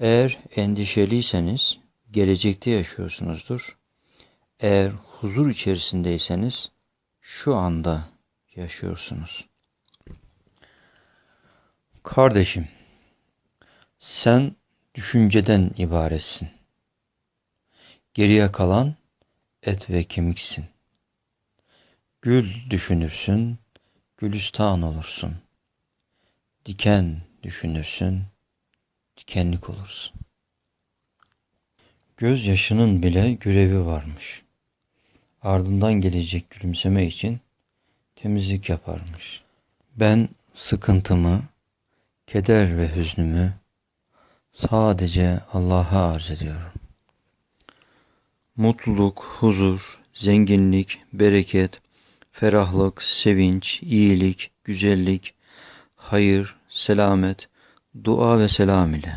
Eğer endişeliyseniz gelecekte yaşıyorsunuzdur. Eğer huzur içerisindeyseniz şu anda yaşıyorsunuz. Kardeşim, sen düşünceden ibaretsin. Geriye kalan et ve kemiksin. Gül düşünürsün, gülistan olursun. Diken düşünürsün, dikenlik olursun. Gözyaşının bile görevi varmış. Ardından gelecek gülümseme için temizlik yaparmış. Ben sıkıntımı, keder ve hüznümü sadece Allah'a arz ediyorum. Mutluluk, huzur, zenginlik, bereket, ferahlık, sevinç, iyilik, güzellik, hayır, selamet, dua ve selam ile.